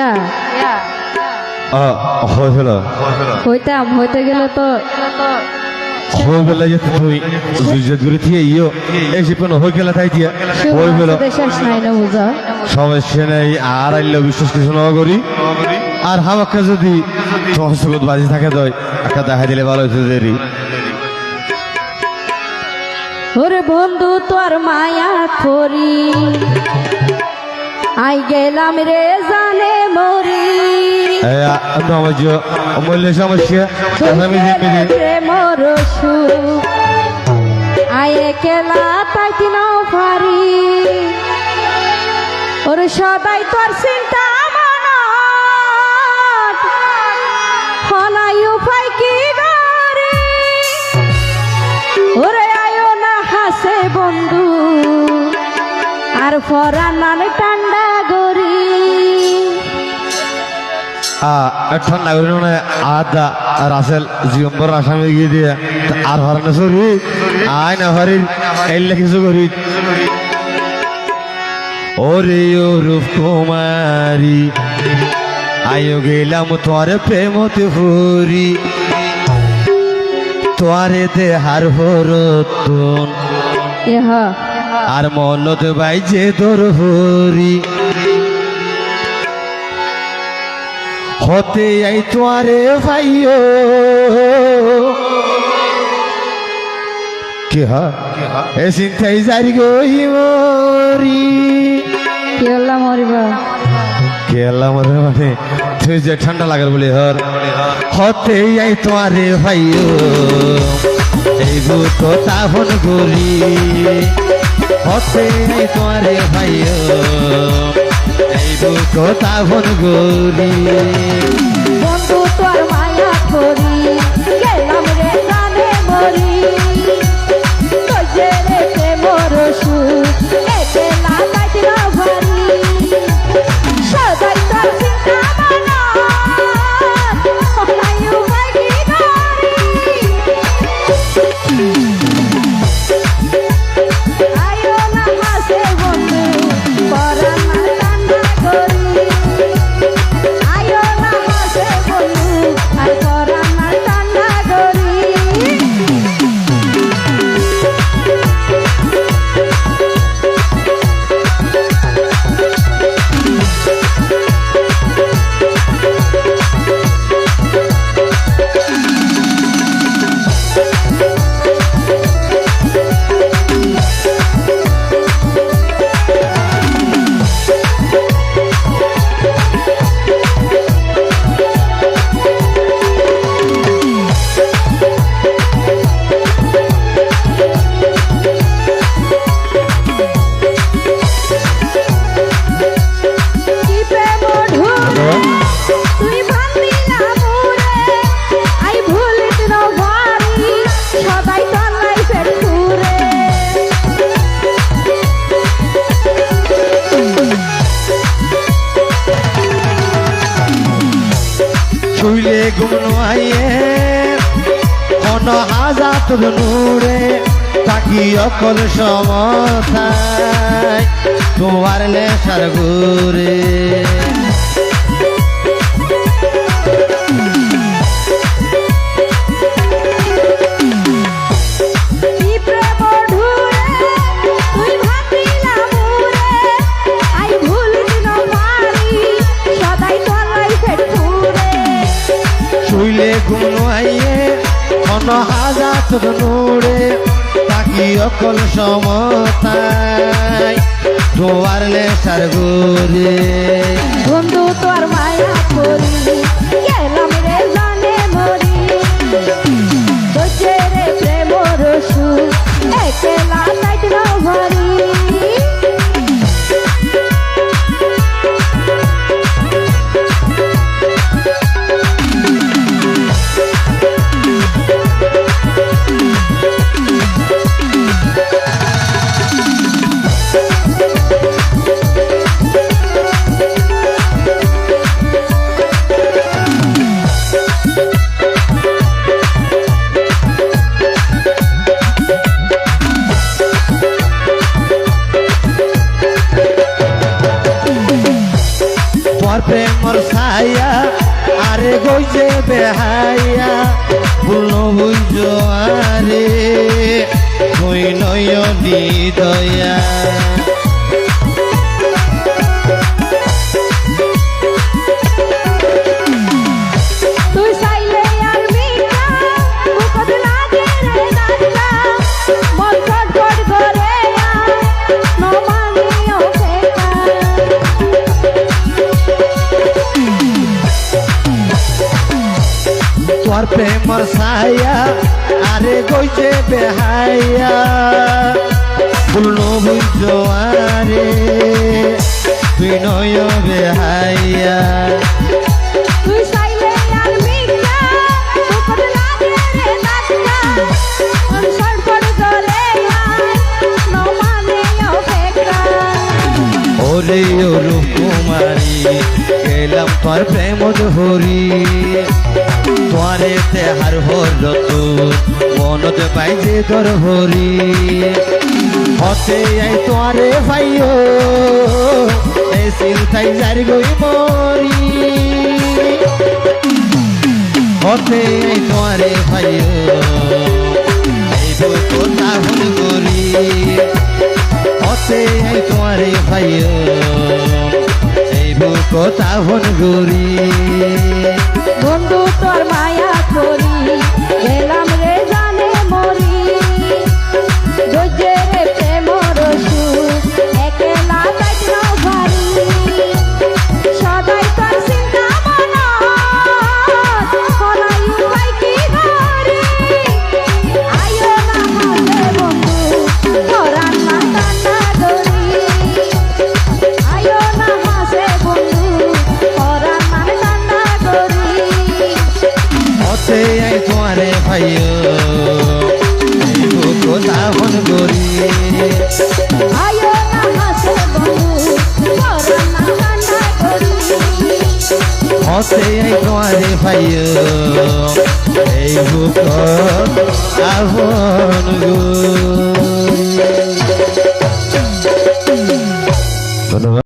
ইয়া হয়ে গেল হইতাম হইতে গেলে তো হয়ে গেল যে তুই জুজত করে দিয়ে ইয়ো এই শিপন হয়ে গেল তাই দিয়া হয়ে গেল শেষ নাই না বুঝা সমস্যা নেই আর আইলে বিশ্বাস কিছু না করি আর হামাক্কা যদি বাজি থাকে একটা দেখা দিলে ভালো হইতে দেরি ওরে বন্ধু তোর মায়া আই গেলাম রে জানে মরি। যে অমূল্য সমস্যা? আমি জিম্মি প্রেমর সুখ। আয়ে কেলা তাইতে নাও পারি? ওরে সদাই তোর চিন্তা হলাই উপায় কি ওরে আয়ো না হাসে বন্ধু। আর ফরানার টান্ডা ঠান্ডা করি মানে আদা রাসেল জিম্বর আসামে গিয়ে দিয়ে আর হরানো সরি আয় না হরির এলে কিছু করি। ওরে ও রূপ কুমারী আয়ো গেলাম তোর প্রেমতে হরি তোয়ারে দেহার হরতন। আর মলত বাই যে তোর হরি হতে আই তোয়ারে ভাইও। কে হা? এ চিন্তাই জারি গই মরি। কি হল্লা মরিবা কে আল্লাহ মরে মানে তুই যে ঠান্ডা লাগার বলে হর। হতে আই তোয়ারে ভাইও। এই বুত তাহন গরি আই তোয়ারে ভাইও। এই বুত তাহন গরি। বন্ধু তোর মায়া করি, গেলাম রে জানে মরি। তোর যে শুইলে গুমনো আইয়ে। মন হাজাত নূরে তাকি অকল সমথায়। তোমার নেশার ঘুরে শুইলে গুমনো আইয়ে মন হাজাত নূরে তাকি অকল সমতায় তোমার নেশার ঘুরে বন্ধু তোর মায়া করি গেলাম রে জানে মরি রে প্রেম তোর প্রেমর ছায়া আরে গইছে বেহাইয়া বুনো বুঝ আরে কই নয় দয়া? তোর প্রেমর ছায়া আরে গইছে বেহাইয়া পূর্ণ বুঝ আরে তুই নয় বেহাইয়া ওরে রূপ কুমারী গেলাম তোর প্রেম ধরি। তোরে তেহার হর তু মনত পাইছে তোর হরি। হতে আই তোরে ভাইও, এই চিন্তাই জারি গই মরি হতে আই তোরে ভাইও, এই কথা হল করি। হতে আই তোমারে ভাইও, এই কথা হন গরি ভাইও। কথা হন গরি আয়ো না হাসে বন্ধু ধরান না টানা ধরি হতে তোমারে ভাইও এই বুক আহন গো।